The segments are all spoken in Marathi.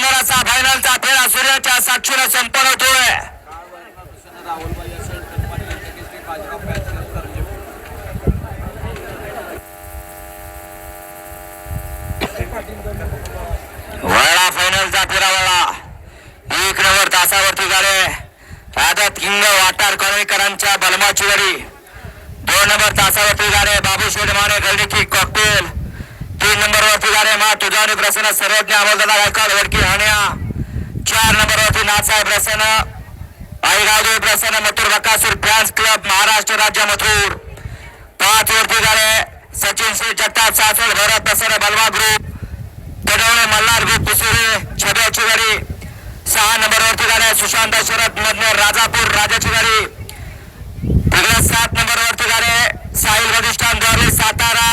सुंदर फायनलचा फेरा सूर्याच्या साक्षीनं संपन्न होतोय. वळला फायनलचा फेरा वळला एक नंबर तासावरती झाले. राजत किंग वाटार कॉलनीकरांच्या बलमाची वरी दोन नंबर तासावरती झाले. बाबू शेडमाने गल्लीकी कॉकटेल तीन नंबर वरती गाडे मा तुझावणी प्रसन्न सर्वज्ञ अमोलदादा गायकवाड वडकी हाण्या. चार नंबर वरती नाथसाहेब प्रसन्न. आई गावदेव प्रसन्न मथुर बकासूर फॅन्स क्लब महाराष्ट्र राज्य मथुर. पाच वरती गाडे सचिन श्री जगताप सासवड भरत प्रसन्न बलवा ग्रुप पडवणे मल्हार ग्रुप कुसुरे छब्याची गाडी सहा नंबर वरती गाडी सुशांत शरद मधने राजापूर राजाची गाडी तिकडे सात नंबर वरती गाडी साहिल प्रतिष्ठानद्वारे सातारा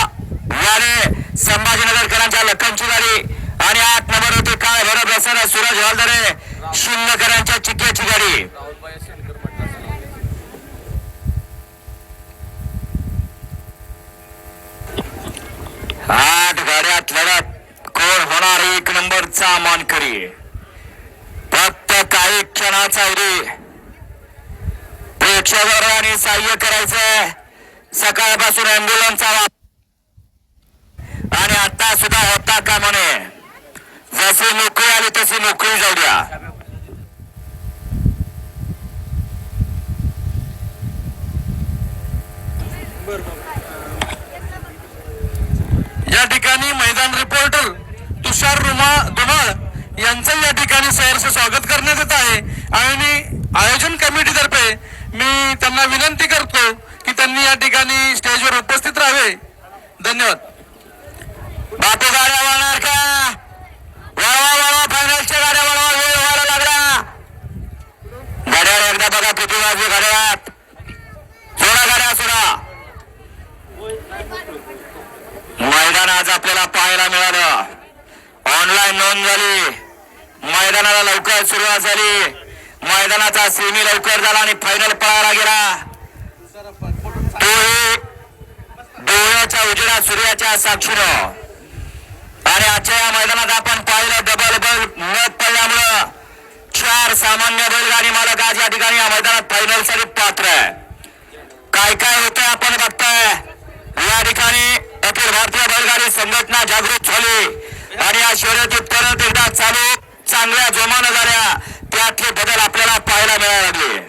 वाले संभाजीनगरकरांच्या लखनची गाडी आणि आठ नंबर होती काय? भरत बसणार सूरज हवालदारे शिंदकरांच्या चिक्क्याची गाडी. आठ गाड्यात लढत. कोण होणार? एक नंबरचा मानकरी. फक्त काही क्षणाचा अवधी प्रेक्षकांनी सहाय्य करायचं सकाळपासून अँब्युलन्सचा वाप आता सुद्धा होता का म्हणे? जशी नोकरी आली तशी नोकरी जाऊ द्या. या ठिकाणी मैदान रिपोर्टर तुषार रुमा दुमाळ यांचं या ठिकाणी सहर्ष स्वागत करण्यात येत आहे. आणि आयोजन कमिटीतर्फे मी त्यांना विनंती करतो की त्यांनी या ठिकाणी स्टेजवर उपस्थित राहावे. धन्यवाद. बापू गाड्या वळणार का? वळवा वळवा फायनलच्या गाड्या वळवा वेळ व्हायला लागला. गाड्या एकदा बघा किती वाजले गाड्यात सोडा गाड्या सोडा मैदान आज आपल्याला पाहायला मिळालं. ऑनलाईन नोंद झाली. मैदानाला लवकर सुरुवात झाली. मैदानाचा सेमी लवकर झाला आणि फायनल पळायला गेला. तोही डोळ्याच्या उजेडा सूर्याच्या साक्षीनं. आणि आजच्या या मैदानात आपण पाहिलं डबल बल न पडल्यामुळं चार सामान्य बैलगाडी मालक आज या ठिकाणी या मैदानात फायनलसाठी पात्र आहे. काय काय होतंय आपण बघताय? या ठिकाणी अखिल भारतीय बैलगाडी संघटना जागृत झाली आणि या शर्यती परत एकदा चालू चांगल्या जोमानं झाल्या त्यातले बदल आपल्याला पाहायला मिळायला लागले.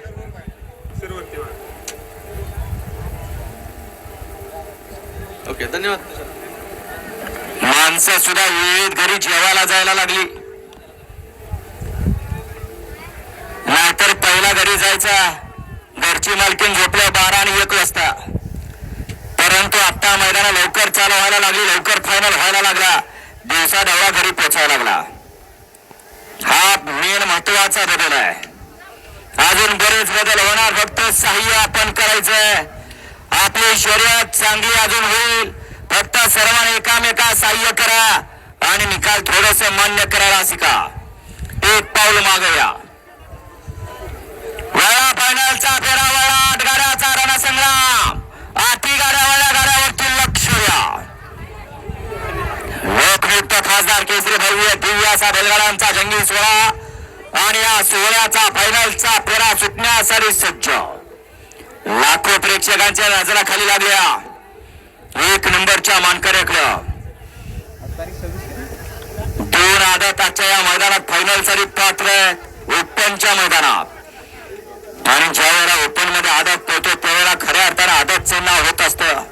ओके धन्यवाद. माणसं सुद्धा विविध घरी जेवायला जायला लागली. नाहीतर पहिला घरी जायचा. घरची मालकीन झोपल्या बारा आणि एक वाजता. परंतु आता मैदान लवकर चालू व्हायला लागली लवकर फायनल व्हायला लागला. दिवसा ढवळा घरी पोचायला लागला. हा मेन महत्त्वाचा बदल आहे. अजून बरेच बदल होणार फक्त सहाय्य आपण करायचंय. आपली शर्यत चांगली अजून होईल. फक्त सर्वांनी एकामेका सहाय्य करा आणि निकाल थोडस मान्य करायला शिका. एक पाऊल मागव्या. वळा फायनलचा फेरा वळा. आठ गाड्याचा रणसंग्राम. आठी गाड्या वळ्या गाड्यावरती लक्ष द्या. लोकनियुक्त खासदार केसरी भव्य दिव्य असा बैलगाड्यांचा जंगी सोहळा आणि या सोहळ्याचा फायनलचा फेरा सुटण्यासाठी सज्ज. लाखो प्रेक्षकांच्या नजरा खाली लागल्या. एक नंबरच्या मानकऱ्याकडं दोन आदत आजच्या या मैदानात फायनलसाठी पात्र ओपनच्या मैदानात. आणि ज्या वेळेला ओपनमध्ये आदत पळतो त्यावेळेला खऱ्या अर्थानं आदतचं नाव होत असतं.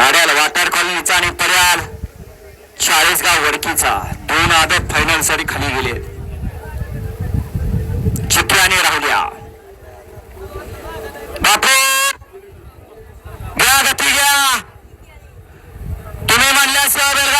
आड्याल वाटर कॉलनीचा आणि पर्याल चाळीसगाव वडकीचा दोन आदत फायनलसाठी खाली गेले Gracias,